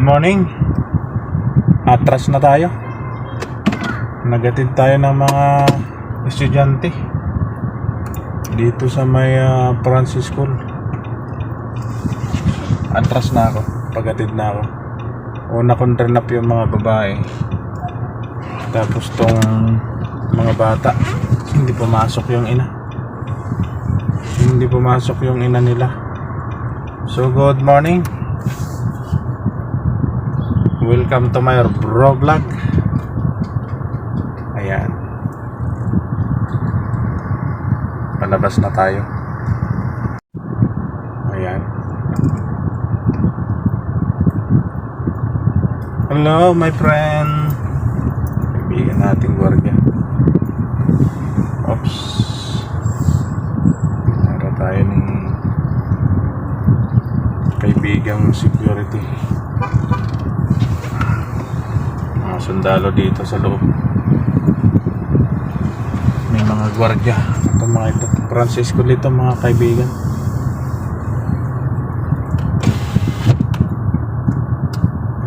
morning. Atras na tayo. Nagatid tayo ng mga estudyante dito sa may ah, Francis School. Atras na ako. Pagatid na ako. Una kong turn up yung mga babae. Tapos tong mga bata. Hindi pumasok yung ina. Hindi pumasok yung ina nila. So good morning. Welcome to my bro vlog. Ayan. Palabas na tayo. Ayan. Hello, my friend. Kaibigan nating gwardiya. Oops. Para tayo ng kaibigang security. Sundalo dito sa loob. May mga gwardiya. Ito mga ito. Francisco dito mga kaibigan.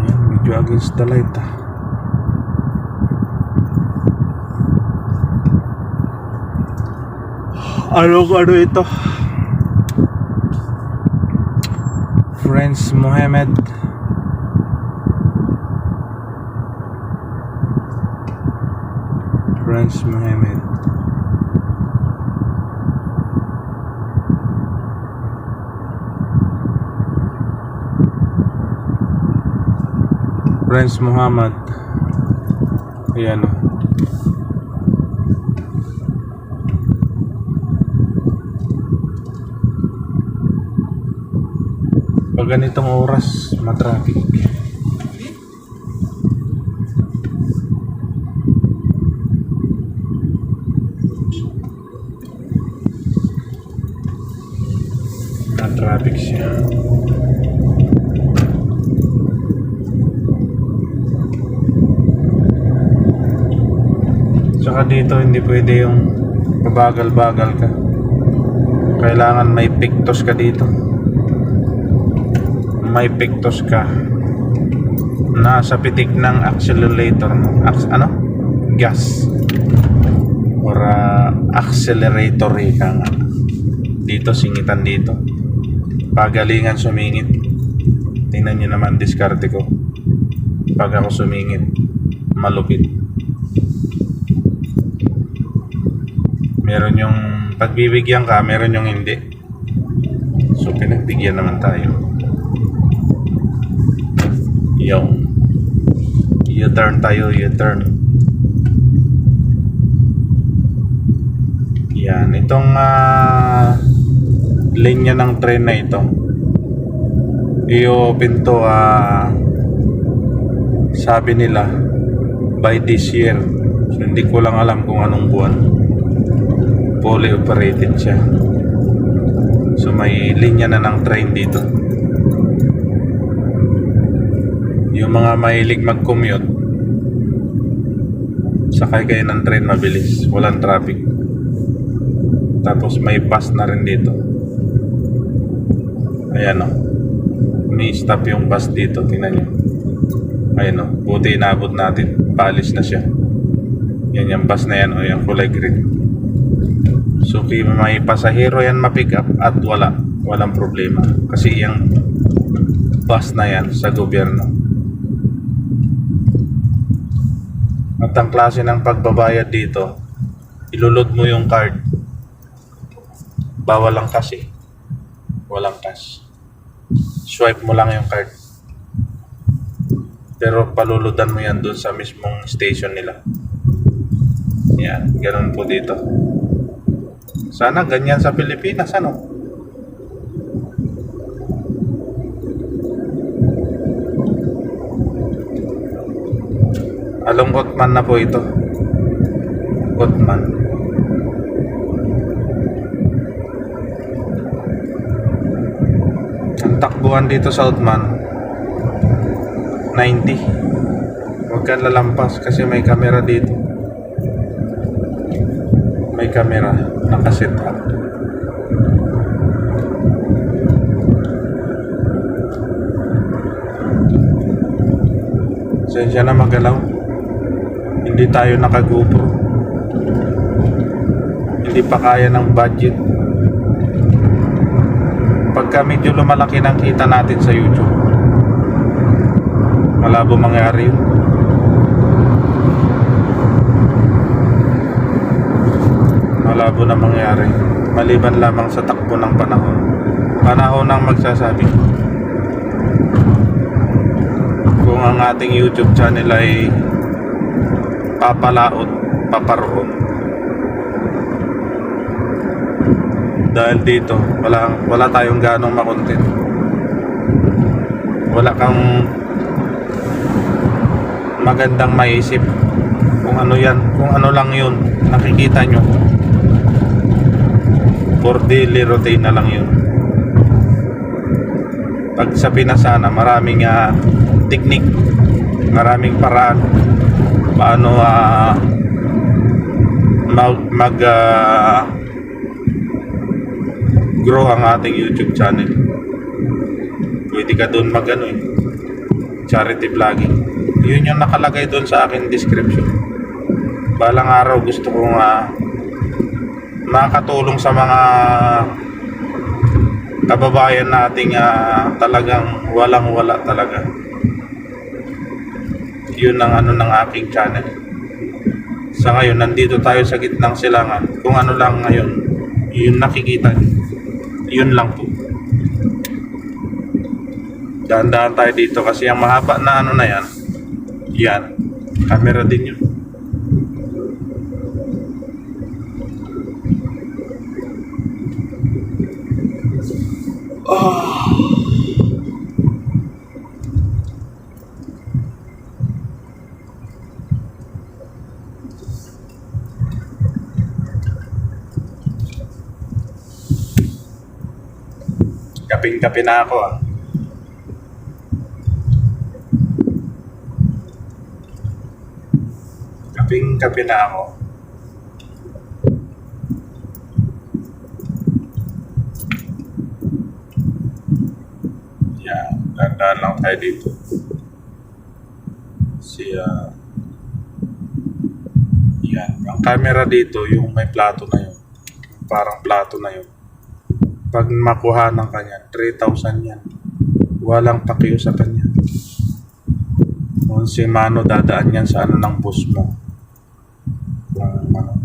Ayan, medyo against the light ah. Ano ano ito? Friends Mohammed Friends Mohammed. Friends Muhammad Ayan. Pag ganitong oras, matraffic. Na-traffic siya. Tsaka dito hindi pwede yung babagal-bagal ka. Kailangan may pictos ka dito. May pictos ka. Nasa pitik ng accelerator mo. Ac- ano? gas. Or uh, accelerator ka nga. Dito singitan dito. Pagalingan sumingit. Tingnan nyo naman diskarte ko. Pag ako sumingit malupit meron yung pagbibigyan ka meron yung hindi so pinagbigyan naman tayo yung U-turn tayo, U-turn. Yan, itong ah, linya ng train na ito. I-open to ah, sabi nila by this year. So, hindi ko lang alam kung anong buwan. Fully operated siya. So may linya na ng train dito. Yung mga mahilig mag-commute, sakay kayo ng train mabilis, walang traffic. Tapos may bus na rin dito. Ayan o. May stop yung bus dito, tingnan nyo. Ayan o, buti inabot natin. Paalis na siya. Yan yung bus na yan o, yung kulay green. So, kung may pasahero yan ma-pick up at wala, walang problema. Kasi yung bus na yan sa gobyerno. At ang klase ng pagbabayad dito, ilulod mo yung card. Bawal lang cash eh. Walang cash. Swipe mo lang yung card. Pero paluludan mo yan dun sa mismong station nila. Yan, ganun po dito. Sana ganyan sa Pilipinas, ano? Along Otman na po ito. Otman. Ang takbuhan dito sa Otman 90. Huwag kang lalampas kasi may camera dito. Camera nakaset up. Pasensya na magalaw. Hindi tayo naka-GoPro. Hindi pa kaya ng budget. Pagka medyo lumalaki ng kita natin sa YouTube, malabo mangyari yun. Malabo na mangyari. Maliban lamang sa takbo ng panahon. Panahon ang magsasabi. Kung ang ating YouTube channel ay papalaot, paparoon. Dahil dito, wala, wala tayong ganong makontent. Wala kang magandang maisip kung ano yan, kung ano lang yun, nakikita nyo. For daily routine na lang yun. Pag sa Pinasana, maraming ah, technique, maraming paraan paano ah, mag, mag ah, grow ang ating YouTube channel. Pwede ka doon mag ano eh, charity vlogging. Yun yung nakalagay doon sa akin description. Balang araw gusto kong ah, makatulong sa mga kababayan nating ah, talagang walang wala talaga. Yun ang ano ng aking channel. Sa ngayon, nandito tayo sa gitnang silangan. Kung ano lang ngayon, yun nakikita. Yun lang po. Dahan-dahan tayo dito kasi ang mahaba na ano na yan, yan, camera din yun. Kaping-kape na ako ah. Kaping-kape na ako. Yan, lang tayo dito. Si, ah, yan, ang camera dito, yung may plato na yun. Parang plato na yun. Pag makuha ng kanya, 3,000 yan. Walang pakiyo sa kanya. Kung si Mano dadaan yan sa ano ng boss mo. Kung ano,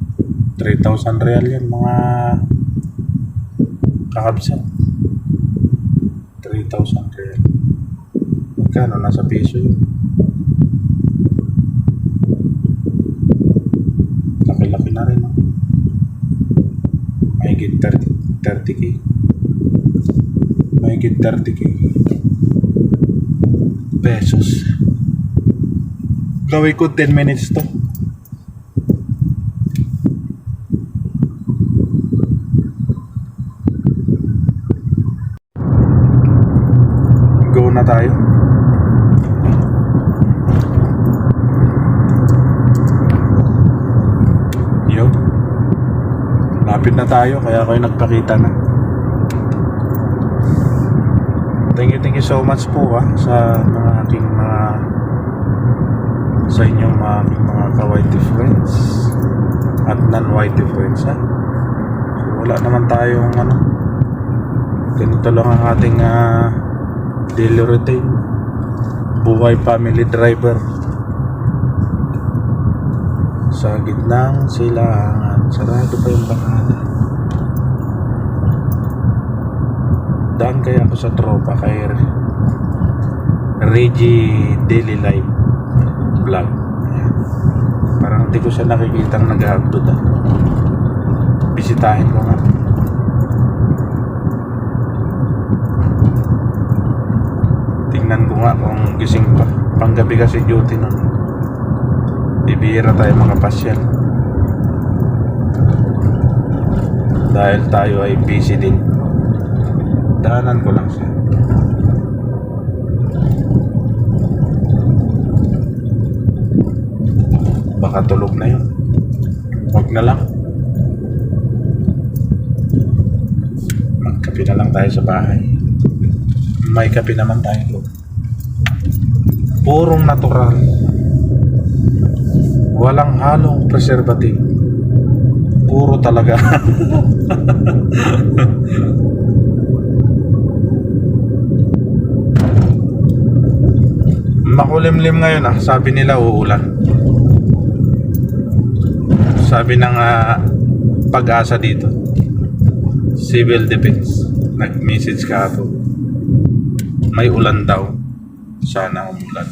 3,000 real yan, mga kakabsan. 3,000 real. Magkano? Nasa piso yun. Laki-laki na rin, no? Mahigit 30, 30k. Mahigit 30k. Pesos. Gawin ko 10 minutes to. Go na tayo. Yo. Lapit na tayo kaya ako yung nagpakita na. Thank you, thank you so much po ah, sa mga aking mga sa inyong mga aking mga ka-whitey friends at non-whitey friends ha. So, wala naman tayong ano ganito lang ang ating ah, daily routine. Buhay family driver. Sa gitnang silangan sarado pa yung bangana daan kaya ako sa tropa kay Reggie Daily Life Vlog. Parang hindi ko siya nakikitang nag-upload ah. bisitahin ko nga. Tingnan ko nga kung gising pa. Panggabi kasi duty nun. Bibihira tayo mga pasyal. Dahil tayo ay busy din daanan ko lang siya baka tulog na yun wag na lang magkape na lang tayo sa bahay may kape naman tayo Purong natural. Walang halong preservative. Puro talaga. Makulimlim ngayon ah. Sabi nila uulan. Sabi ng ah, pag-asa dito. Civil Defense. Nag-message ka ako. May ulan daw. Sana umulan.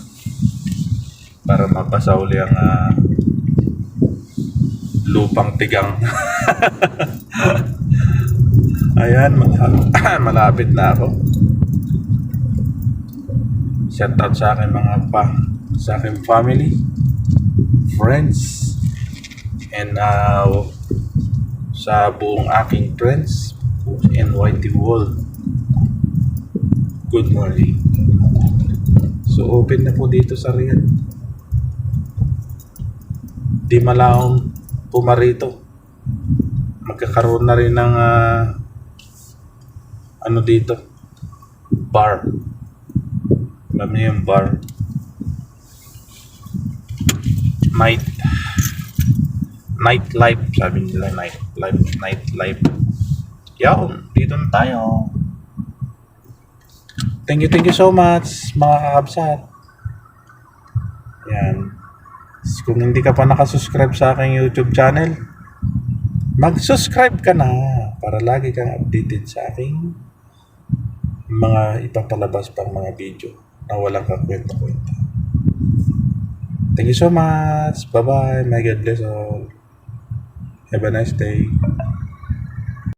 Para mapasa uli ang ah, lupang tigang. Ayan, malapit, malapit na ako. Shout out sa akin mga pa, sa akin family, friends, and uh, sa buong aking friends, NYT World. Good morning. So open na po dito sa Riyadh. Di malaong pumarito. Magkakaroon na rin ng ah, ano dito, bar. Alam niyo yung bar. Night. Night life. Sabi nila night life. Night life. Yan. Dito na tayo. Thank you, thank you so much, mga kakabsat. Yan. Kung hindi ka pa nakasubscribe sa aking YouTube channel, mag-subscribe ka na para lagi kang updated sa aking mga ipapalabas pang mga video na walang kakwenta-kwenta. Thank you so much. Bye-bye. May God bless all. Have a nice day.